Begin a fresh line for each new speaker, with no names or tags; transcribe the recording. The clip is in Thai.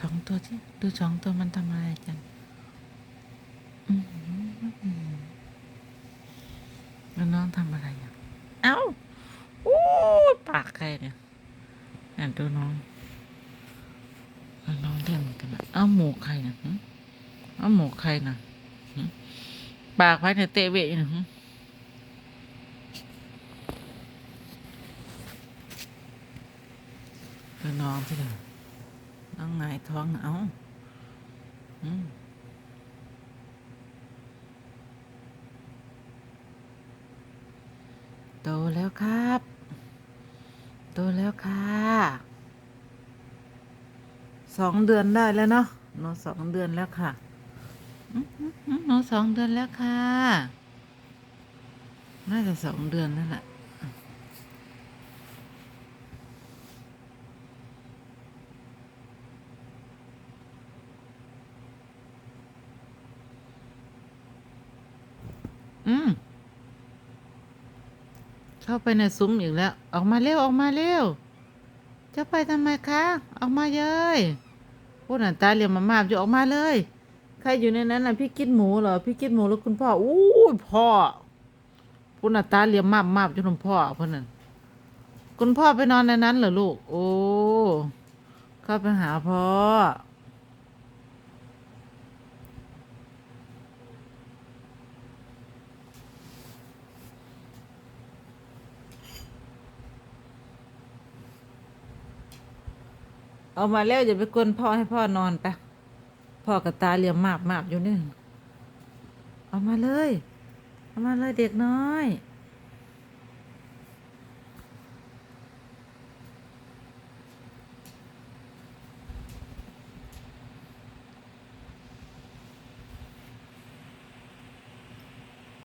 สองตัวที่ดูสองตัวมันทำอะไรกันอืมแล้วน้องทำอะไรอะเอ้าโอ้ปากใครเนี่ยอ่านดูน้องน้องเล่นกันนะเอ้าหมูใครนะเอ้าหมูใครนะปากใครเนี่ยเตะเวะอยู่นะดูน้องที่ไหน น้องหงายท้องเอาอืมโตแล้วครับ โตแล้วค่ะสองเดือนได้แล้วเนาะหนูสองเดือนแล้วค่ะอื้อหือหือหนูสองเดือนแล้วค่ะ น่าจะสองเดือนแล้วแหละ อืม เข้าไปในซุ้มอีกแล้ว ออกมาเร็วออกมาเร็ว จะไปทำไมคะ ออกมาเย้ยพูดหน้าตาเหลี่ยมมามาบอยู่ออกมาเลย ใครอยู่ในนั้นน่ะพี่กินหมูเหรอ พี่กินหมูแล้วคุณพ่อ อู้พ่อพูดหน้าตาเหลี่ยมมาบมาบอยู่คุณพ่อเพื่อนนั่นคุณพ่อไปนอนในนั้นเหรอลูก โอ้ เข้าไปหาพ่อ เอามาแล้วอย่าไปกวนพ่อให้พ่อนอนไปพ่อกับตาเหลี่ยมมาบมาบอยู่นี่เอามาเลย เอามาเลยเด็กน้อย